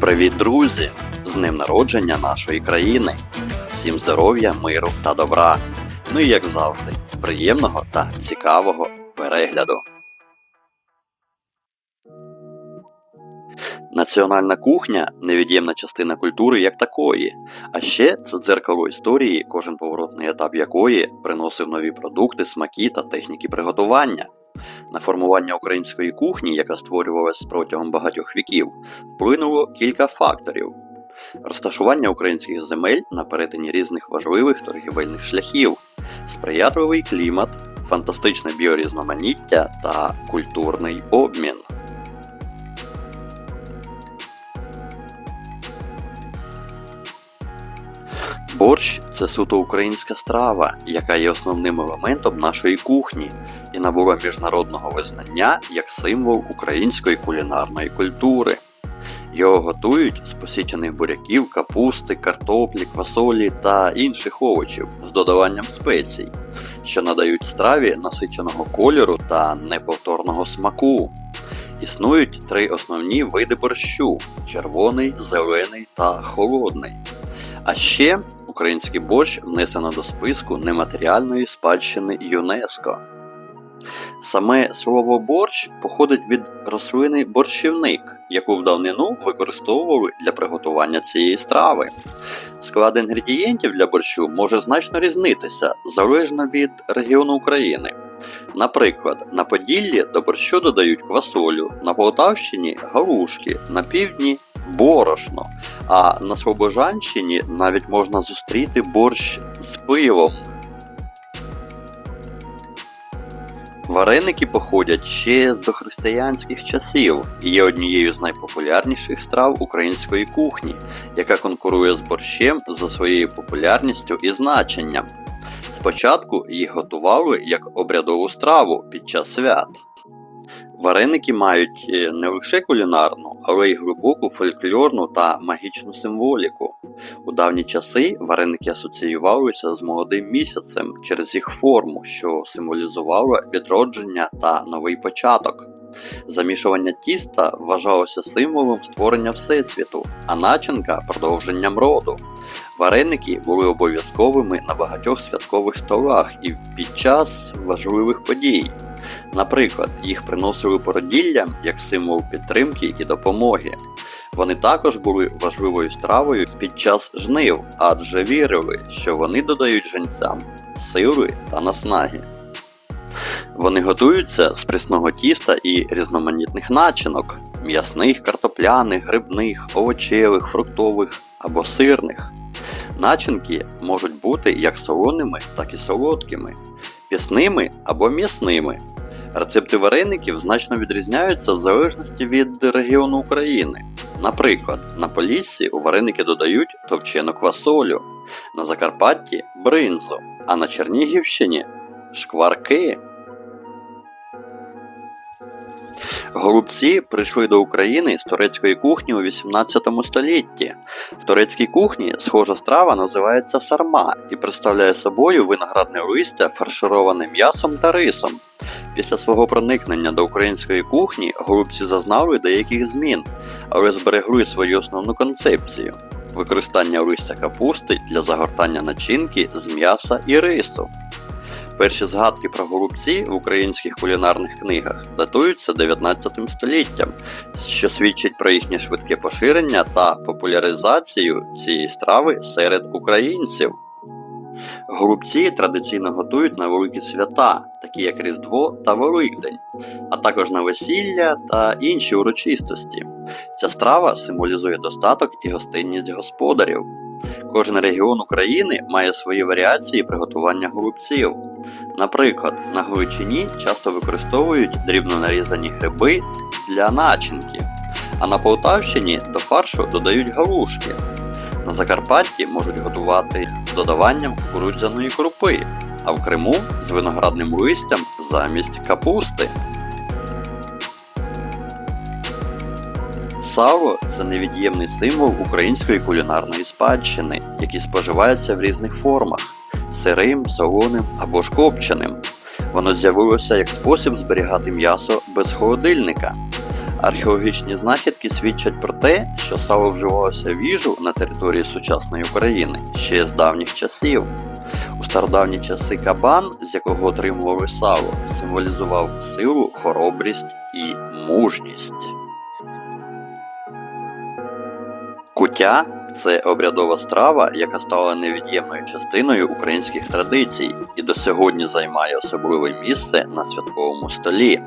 Привіт, друзі! З днем народження нашої країни! Всім здоров'я, миру та добра! Ну і як завжди, приємного та цікавого перегляду! Національна кухня невід'ємна частина культури як такої, а ще це дзеркало історії, кожен поворотний етап якої приносив нові продукти, смаки та техніки приготування. На формування української кухні, яка створювалась протягом багатьох віків, вплинуло кілька факторів: розташування українських земель на перетині різних важливих торгівельних шляхів, сприятливий клімат, фантастичне біорізноманіття та культурний обмін. Борщ це суто українська страва, яка є основним елементом нашої кухні і набула міжнародного визнання як символ української кулінарної культури. Його готують з посічених буряків, капусти, картоплі, квасолі та інших овочів з додаванням спецій, що надають страві насиченого кольору та неповторного смаку. Існують три основні види борщу: червоний, зелений та холодний. А ще український борщ внесено до списку нематеріальної спадщини ЮНЕСКО. Саме слово борщ походить від рослини борщівник, яку в давнину використовували для приготування цієї страви. Склад інгредієнтів для борщу може значно різнитися залежно від регіону України. Наприклад, на Поділлі до борщу додають квасолю, на Полтавщині галушки, на півдні борошно, а на Слобожанщині навіть можна зустріти борщ з пивом. Вареники походять ще з дохристиянських часів і є однією з найпопулярніших страв української кухні, яка конкурує з борщем за своєю популярністю і значенням. Спочатку їх готували як обрядову страву під час свят. Вареники мають е, не лише кулінарну, але й глибоку фольклорну та магічну символіку. У давні часи вареники асоціювалися з молодим місяцем через їх форму, що символізувала відродження та новий початок. Замішування тіста вважалося символом створення Всесвіту, а начинка продовженням роду. Вареники були обов'язковими на багатьох святкових столах і під час важливих подій. Наприклад, їх приносили породіллям як символ підтримки і допомоги. Вони також були важливою стравою під час жнив, адже вірили, що вони додають женцям сили та наснаги. Вони готуються з прісного тіста і різноманітних начинок м'ясних, картопляних, грибних, овочевих, фруктових або сирних. Начинки можуть бути як солоними, так і солодкими, пісними або м'ясними. Рецепти вареників значно відрізняються в залежності від регіону України. Наприклад, на Поліссі у вареники додають товчену квасолю, на Закарпатті бринзу, а на Чернігівщині шкварки. Голубці прийшли до України з турецької кухні у 18 столітті. В турецькій кухні схожа страва називається сарма і представляє собою виноградне листя, фаршироване м'ясом та рисом. Після свого проникнення до української кухні голубці зазнали деяких змін, але зберегли свою основну концепцію використання листя капусти для загортання начинки з м'яса і рису. Перші згадки про голубці в українських кулінарних книгах датуються 19 століттям, що свідчить про їхнє швидке поширення та популяризацію цієї страви серед українців. Голубці традиційно готують на великі свята, такі як Різдво та Великдень, а також на весілля та інші урочистості. Ця страва символізує достаток і гостинність господарів. Кожен регіон України має свої варіації приготування голубців. Наприклад, на Галичині часто використовують дрібно нарізані гриби для начинки, а на Полтавщині до фаршу додають галушки. На Закарпатті можуть готувати з додаванням кукурудзяної крупи, а в Криму з виноградним листям замість капусти. Сало це невід'ємний символ української кулінарної спадщини, який споживається в різних формах сирим, солоним або ж копченим. Воно з'явилося як спосіб зберігати м'ясо без холодильника. Археологічні знахідки свідчать про те, що сало вживалося в їжу на території сучасної України ще з давніх часів. У стародавні часи кабан, з якого отримували сало, символізував силу, хоробрість і мужність. Куття це обрядова страва, яка стала невід'ємною частиною українських традицій і до сьогодні займає особливе місце на святковому столі.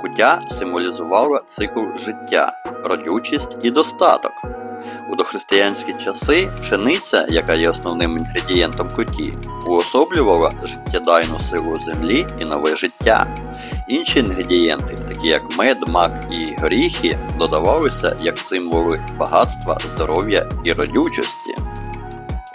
Куття символізувало цикл життя, родючість і достаток. У дохристиянські часи пшениця, яка є основним інгредієнтом куті, уособлювала життєдайну силу землі і нове життя. Інші інгредієнти, такі як мед, мак і горіхи, додавалися як символи багатства, здоров'я і родючості.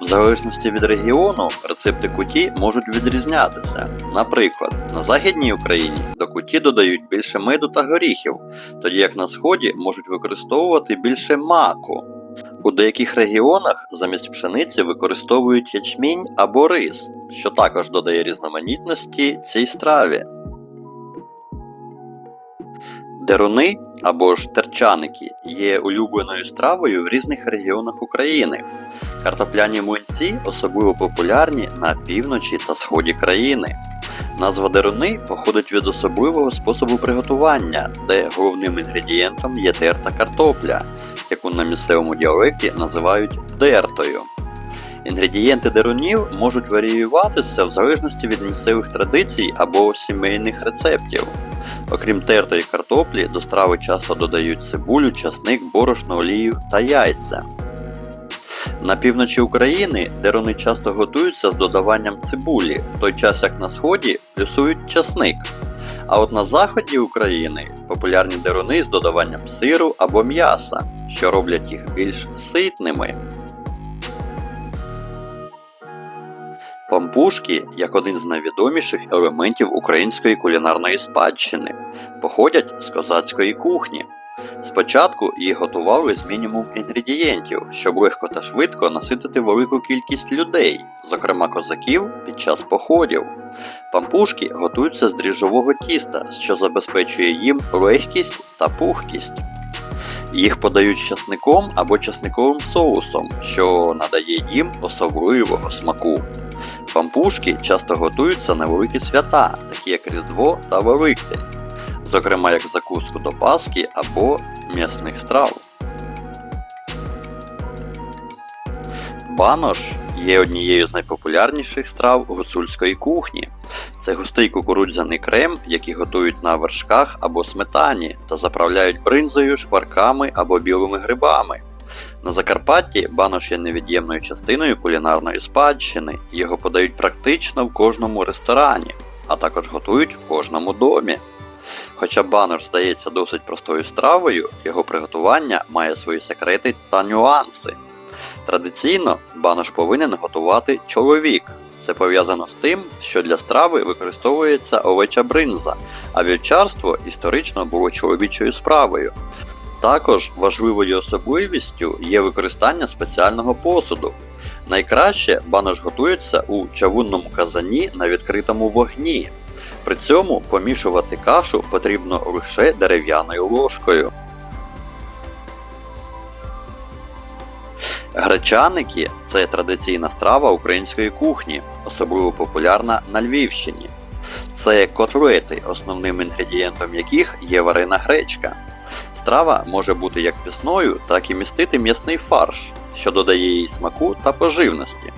В залежності від регіону рецепти куті можуть відрізнятися. Наприклад, на Західній Україні до куті додають більше меду та горіхів, тоді як на сході можуть використовувати більше маку. У деяких регіонах замість пшениці використовують ячмінь або рис, що також додає різноманітності цій страві. Деруни або ж терчаники є улюбленою стравою в різних регіонах України. Картопляні млинці особливо популярні на півночі та сході країни. Назва деруни походить від особливого способу приготування, де головним інгредієнтом є терта картопля, яку на місцевому діалекті називають дертою. Інгредієнти дерунів можуть варіюватися в залежності від місцевих традицій або сімейних рецептів. Окрім тертої картоплі, до страви часто додають цибулю, часник, борошно, олію та яйця. На півночі України деруни часто готуються з додаванням цибулі, в той час як на сході плюсують часник. А от на заході України популярні деруни з додаванням сиру або м'яса, що роблять їх більш ситними. Пампушки, як один з найвідоміших елементів української кулінарної спадщини, походять з козацької кухні. Спочатку їх готували з мінімум інгредієнтів, щоб легко та швидко наситити велику кількість людей, зокрема козаків, під час походів. Пампушки готуються з дріжджового тіста, що забезпечує їм легкість та пухкість. Їх подають з часником або часниковим соусом, що надає їм особливого смаку. Пампушки часто готуються на великі свята, такі як Різдво та Великдень, зокрема як закуску до Пасхи або м'ясних страв. Банош є однією з найпопулярніших страв гуцульської кухні. Це густий кукурудзяний крем, який готують на вершках або сметані та заправляють бринзою, шкварками або білими грибами. На Закарпатті банош є невід'ємною частиною кулінарної спадщини, його подають практично в кожному ресторані, а також готують в кожному домі. Хоча банош здається досить простою стравою, його приготування має свої секрети та нюанси. Традиційно банош повинен готувати чоловік. Це пов'язано з тим, що для страви використовується овеча бринза, а вівчарство історично було чоловічою справою. Також важливою особливістю є використання спеціального посуду. Найкраще банош готується у чавунному казані на відкритому вогні. При цьому помішувати кашу потрібно лише дерев'яною ложкою. Гречаники це традиційна страва української кухні, особливо популярна на Львівщині. Це котлети, основним інгредієнтом яких є варена гречка. Страва може бути як пісною, так і містити м'ясний фарш, що додає їй смаку та поживності.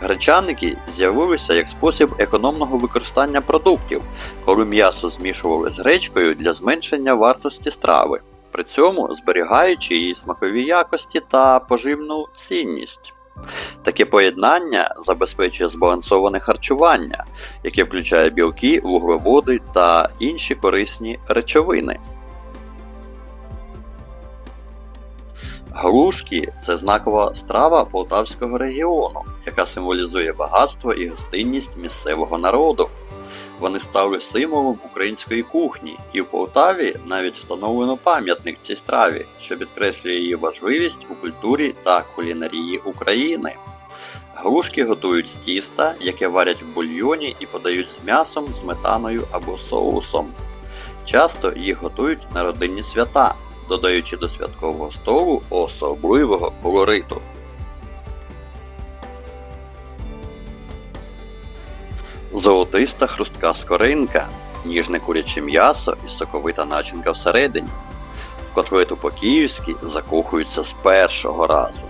Гречаники з'явилися як спосіб економного використання продуктів, коли м'ясо змішували з гречкою для зменшення вартості страви, при цьому зберігаючи її смакові якості та поживну цінність. Таке поєднання забезпечує збалансоване харчування, яке включає білки, вуглеводи та інші корисні речовини. Грушки це знакова страва полтавського регіону, яка символізує багатство і гостинність місцевого народу. Вони стали символом української кухні, і в Полтаві навіть встановлено пам'ятник цій страві, що підкреслює її важливість у культурі та кулінарії України. Грушки готують з тіста, яке варять в бульйоні і подають з м'ясом, сметаною або соусом. часто їх готують на родинні свята, додаючи до святкового столу особливого колориту. Золотиста хрустка скоринка, ніжне куряче м'ясо і соковита начинка всередині. В котлету по-київськи закохуються з першого разу.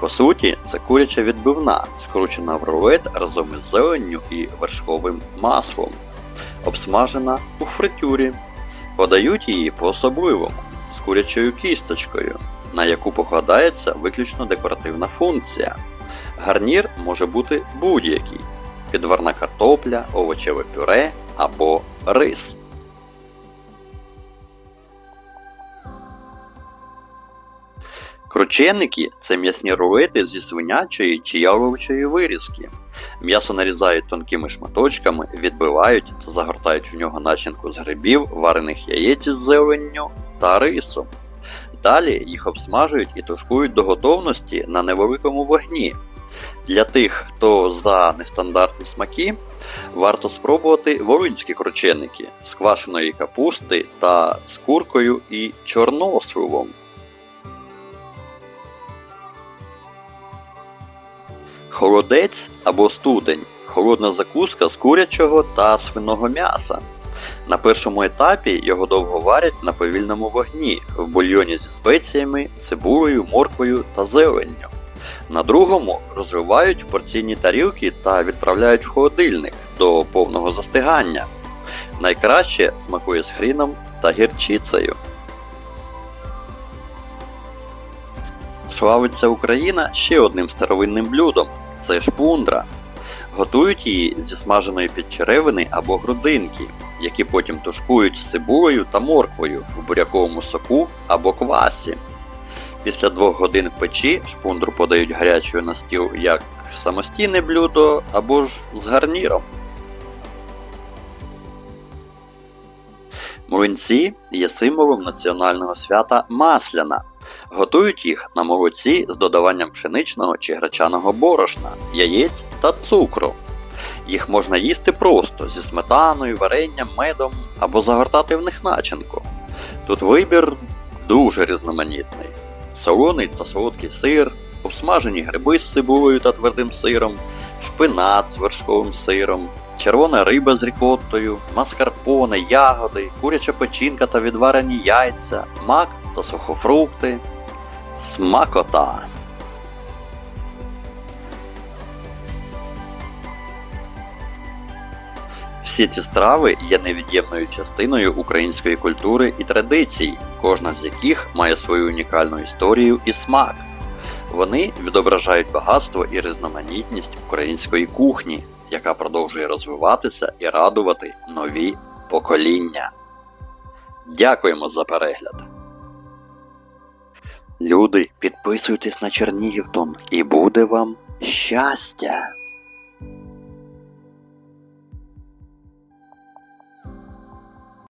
По суті, це куряча відбивна, скручена в рулет разом із зеленню і вершковим маслом, обсмажена у фритюрі. Подають її по-особливому з курячою кісточкою, на яку покладається виключно декоративна функція. Гарнір може бути будь-який: відварна картопля, овочеве пюре або рис. Крученики це м'ясні рулети зі свинячої чи яловичої вирізки. М'ясо нарізають тонкими шматочками, відбивають та загортають в нього начинку з грибів, варених яєць із зеленню та рисом. Далі їх обсмажують і тушкують до готовності на невеликому вогні. Для тих, хто за нестандартні смаки, варто спробувати волинські крученики з квашеної капусти та з куркою і чорносливом. Холодець або студень холодна закуска з курячого та свиного м'яса. На першому етапі його довго варять на повільному вогні в бульйоні зі спеціями, цибулею, морквою та зеленню. На другому розривають в порційні тарілки та відправляють в холодильник до повного застигання. Найкраще смакує з хріном та гірчицею. Славиться Україна ще одним старовинним блюдом це шпундра. Готують її зі смаженої підчеревини або грудинки, які потім тушкують з цибулею та морквою в буряковому соку або квасі. Після двох годин в печі шпундру подають гарячою на стіл як самостійне блюдо або ж з гарніром. Млинці є символом національного свята Масляна. Готують їх на молоці з додаванням пшеничного чи гречаного борошна, яєць та цукру. Їх можна їсти просто зі сметаною, варенням, медом або загортати в них начинку. Тут вибір дуже різноманітний: солоний та солодкий сир, обсмажені гриби з цибулею та твердим сиром, шпинат з вершковим сиром, червона риба з рікоттою, маскарпоне, ягоди, куряча печінка та відварені яйця, мак та сухофрукти. Смакота. Всі ці страви є невід'ємною частиною української культури і традицій, кожна з яких має свою унікальну історію і смак. Вони відображають багатство і різноманітність української кухні, яка продовжує розвиватися і радувати нові покоління. Дякуємо за перегляд! Люди, підписуйтесь на Чернігівтон і буде вам щастя!